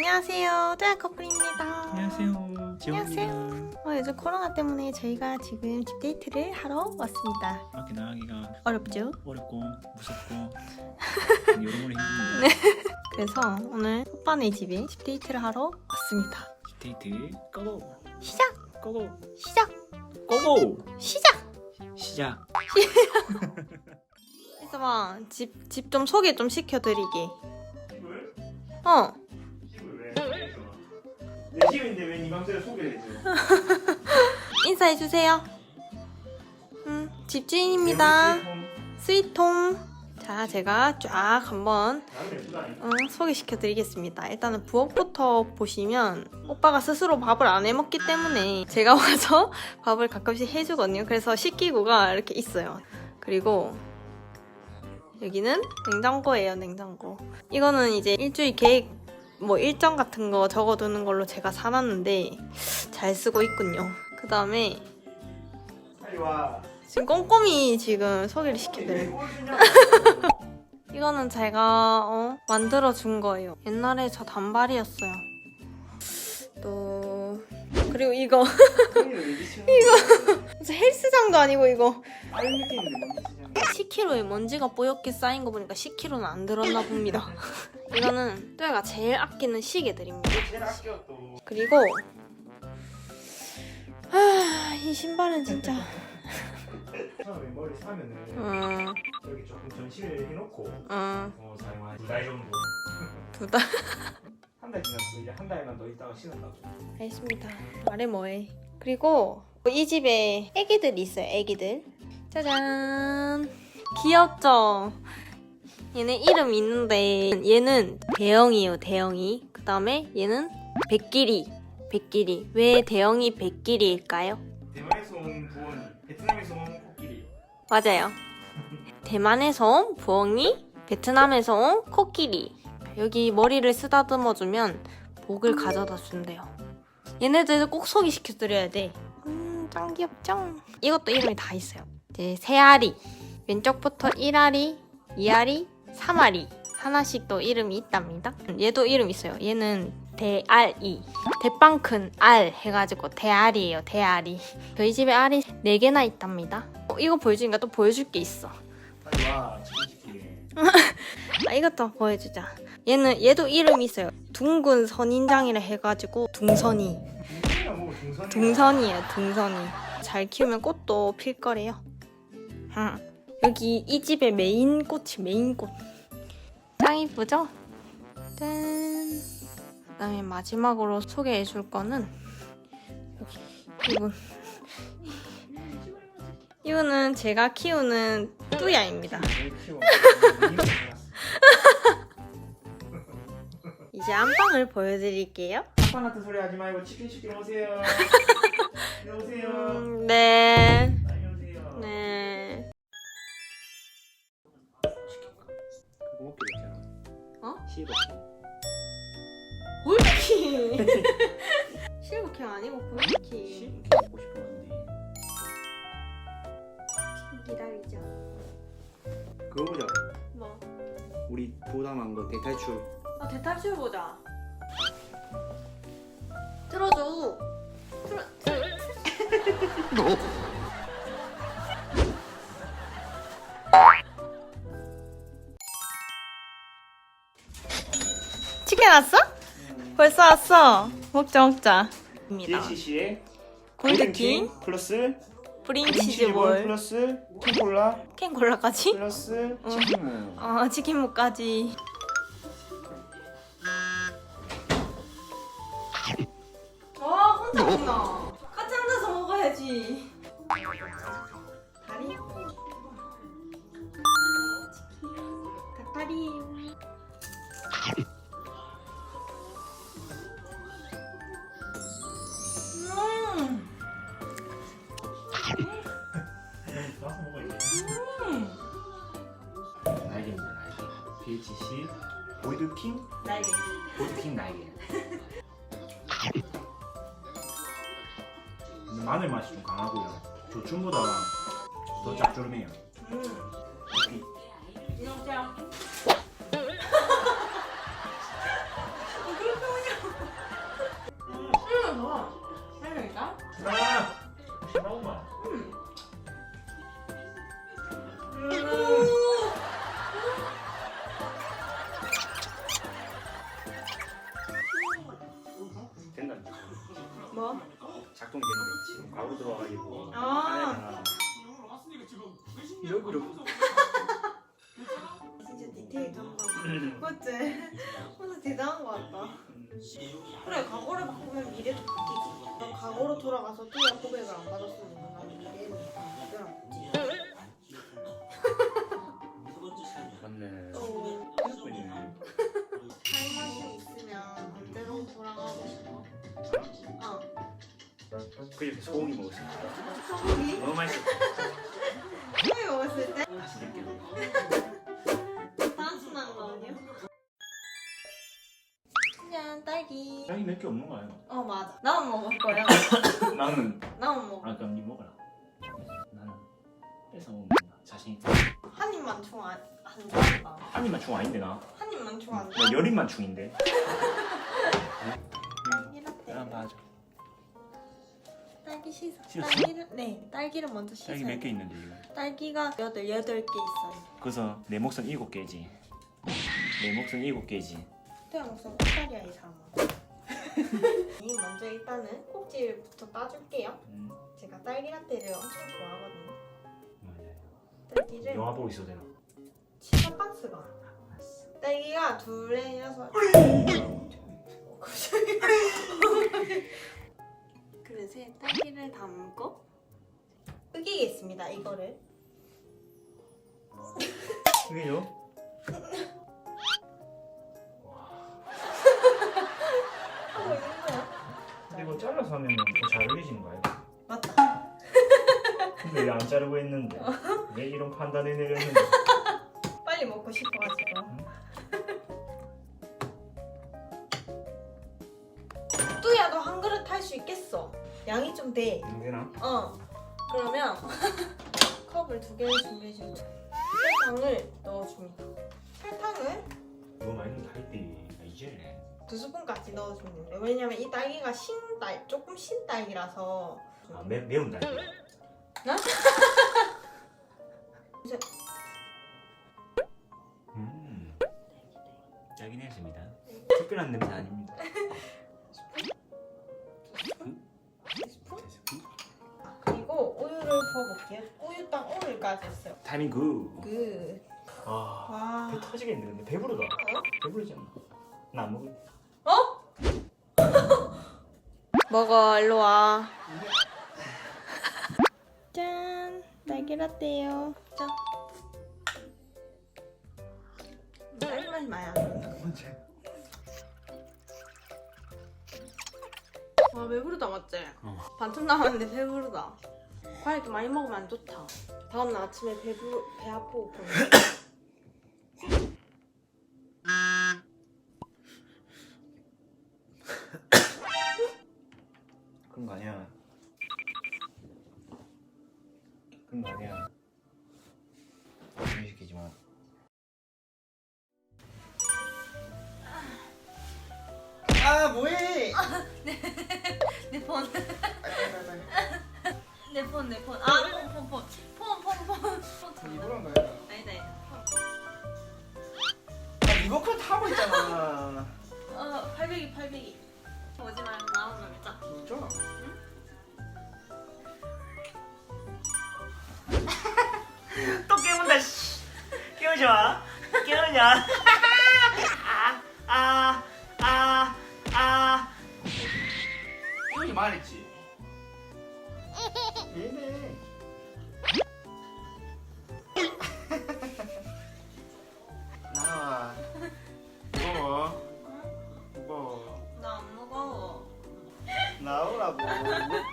안녕하세요. 짜 커플입니다. 안녕하세요. 지원입니다. 안녕하세요. 어, 요즘 코로나 때문에 저희가 지금 집 데이트를 하러 왔습니다. 밖에 나가기가 어렵죠? 어렵고 무섭고 여러모로 힘듭니다. 그래서 오늘 오빠네 집에 집 데이트를 하러 왔습니다. 데이트 고고 시작! 고고 시작! 고고 시작! 시작. 있어봐. 집, 집 좀 소개 좀 시켜드리게. 어. 집을 왜? 맘대로 소개를 해줘? 인사해 주세요. 음, 집주인입니다. 스위트홈. 자, 제가 쫙 한번 나는 예쁘다. 어, 소개시켜 드리겠습니다. 일단은 부엌부터 보시면 오빠가 스스로 밥을 안 해 먹기 때문에 제가 와서 밥을 가끔씩 해주거든요. 그래서 식기구가 이렇게 있어요. 그리고 여기는 냉장고예요, 냉장고. 이거는 이제 일주일 계획 뭐 일정 같은 거 적어두는 걸로 제가 사놨는데 잘 쓰고 있군요. 그 다음에. 지금 꼼꼼히 지금 소개를 왜 시켜드려요. 꼴주냐? 이거는 제가 어, 만들어 준 거예요. 옛날에 저 단발이었어요. 또 그리고 이거 이거 무슨 헬스장도 아니고 이거 아이 느낌인데 뭔지 10kg에 먼지가 뽀얗게 쌓인 거 보니까 10kg는 안 들었나 봅니다. 이거는 또야가 제일 아끼는 시계들입니다. 그리고 아, 이 신발은 진짜 처음에 머리 사면은 음, 여기 조금 전시를 해놓고 음, 어 사용한 두달 정도. 두 달. 한 달 지났어. 이제 한 달만 더 있다가 신었다고. 알겠습니다. 아래 뭐해? 그리고 이 집에 애기들이 있어요. 애기들. 짜잔. 귀엽죠? 얘네 이름 있는데 얘는 대영이에요. 대영이. 그 다음에 얘는 백길이. 백길이. 왜 대영이 백길이일까요? 대만에서 온 부원, 베트남에서 온 코끼리. 맞아요. 대만에서 온 부엉이, 베트남에서 온 코끼리. 여기 머리를 쓰다듬어주면 복을 가져다 준대요. 얘네들 꼭 소개시켜드려야 돼. 음, 짱 귀엽죠? 이것도 이름이 다 있어요. 이제 세 알이. 왼쪽부터 1알이, 2알이, 3알이. 하나씩 또 이름이 있답니다. 얘도 이름 있어요. 얘는 대알이. 대빵 큰 알 해가지고 대알이에요. 대알이. 저희 집에 알이 4개나 있답니다. 어, 이거 보여주니까 또 보여줄 게 있어. 빨리 와. 치킨시키게. 아, 이것도 보여주자. 얘는 얘도 이름이 있어요. 둥근 선인장이라 해가지고 둥선이. 둥선이에요. 둥선이. 잘 키우면 꽃도 필 거래요. 응. 여기 이 집의 메인 꽃이 메인 꽃. 짱 이쁘죠? 짠. 그다음에 마지막으로 소개해 줄 거는 여기 이분. 이거는 제가 키우는 뚜야입니다. 이제 안방을 보여드릴게요. 아빠 같은 소리 하지 말고 치킨 시키러 오세요. 오세요. 음, 네. 빨리 오세요. 네. 그거 먹기로 했잖아. 어? 볼키. 실버킹 아니고 볼키. 시버키 먹고 싶었는데. 기다리자. 그거 보자. 뭐? 우리 부담한 거 대탈출. 아 대탈출 보자. 틀어줘. 틀어. 틀어. 치킨 왔어? 벌써 왔어. 먹자 먹자. 입니다. 골드킹 플러스 브링치즈볼 플러스 킹콜라 캔콜라까지? 플러스 어. 치킨무 어 치킨무까지. 같이 앉아서 먹어야지. 다리. 닭다리예요. 음. 나서 먹어야지 음. 날개입니다 날개 DLCC 보이드킹 날개. 보이드킹 날개 마늘 맛이 좀 강하고요. 조충보다 더 짭조름해요. 음. 이놈짱. 음, 너. 살려니까? 아, 너무 맛. 들어와가지고 아. 이러고 진짜 디테일 감각. 맞지? 오늘 대단한 거 같다. 그래, 과거를 바꾸면 미래도 바뀌지. 넌 과거로 돌아가서 또야 고백을 안 받았으면 난 미래는 이거랑 없지. 맞네 또 예쁘네 타임마신 있으면 언제로 돌아가고 싶어? 어. 그저께 소고기 먹었어 소고기? 너무 맛있어 소고기 먹었을 때? 맛있게 단순한 거 아니야? 그냥 딸기. 딸기 몇개 없는 거 아니야? 어 맞아. 나만 먹을 거야. 나는 나만 먹어. 아 그럼 니 먹어라 나는 뺏어 먹는 자신 있다 한 입만 총안 안 좋아한다. 한 입만 충 아닌데 나? 한 입만 총안 나 좋아. 열입만 충인데 딸기 라떼. 야 맞아 딸기 씻어. 씻었어? 딸기를 네 딸기를 먼저 씻어요. 딸기 몇 개 있는데 이거 딸기가 여덟 여덟 개 있어요. 그래서 내 몫은 일곱 개지 내 몫은 일곱 개지 태양 무슨 꽃다리야 이 사람. 이 먼저 일단은 꼭지부터 따줄게요. 음 제가 딸기 라떼를 엄청 좋아하거든요. 맞아요 딸기를 영화 보고 있어도 되나? 치즈 박스가 딸기가 둘에 여섯 그릇에 딸기를 담고 으기겠습니다 이거를. 이게요? 하고 있는 거야. 근데 이거 잘라서 하면 더잘 어울리시는 거 아니야? 맞다. 근데 왜 안 자르고 했는데? 왜 이런 판단을 내렸는데? 빨리 먹고 싶어가지고. 뚜야 너 한 그릇 할 수 있겠어 양이 좀돼. 되나? 어. 그러면 컵을 두 개를 준비해 주면 설탕을 넣어줍니다. 설탕을 이거 많이 넣으면 달띠 이제 두 스푼까지 넣어주면 됩니다. 왜냐면 이 딸기가 신딸 조금 신딸기라서. 아 매, 매운 달띠 이제 음 짜긴 했습니다. 특별한 냄새 아닙니다 부어볼게요. 우유 딱 오늘까지 했어요. 타이밍 굿 그 아, 와. 배 터지겠네 근데 배부르다 배부르지 않나? 나 안 먹을 어? 먹어 일로 와. 짠 딸기 라떼요. 짠. 안 나. 와 배부르다 맞지? 어. 반쯤 남았는데 배부르다. 과일 이렇게 많이 먹으면 안 좋다. 다음 날 아침에 배부 배 아프고. 그런 거 아니야 그런 거 아니야 시키지 마 아 뭐해 내 폰. 내 폰, 내 폰. 아, 폰, 폰, 폰. 폰, 폰, 폰. 폰. 일부러 한 거야 아니다, 아니다. 아 리모컨 타고 있잖아 어, 800이, 800이. 오지 말고 나오는 놈이자. 진짜 또 깨문다 씨 깨우지 마 깨우냐 아아아아 형이 말했지 하라고.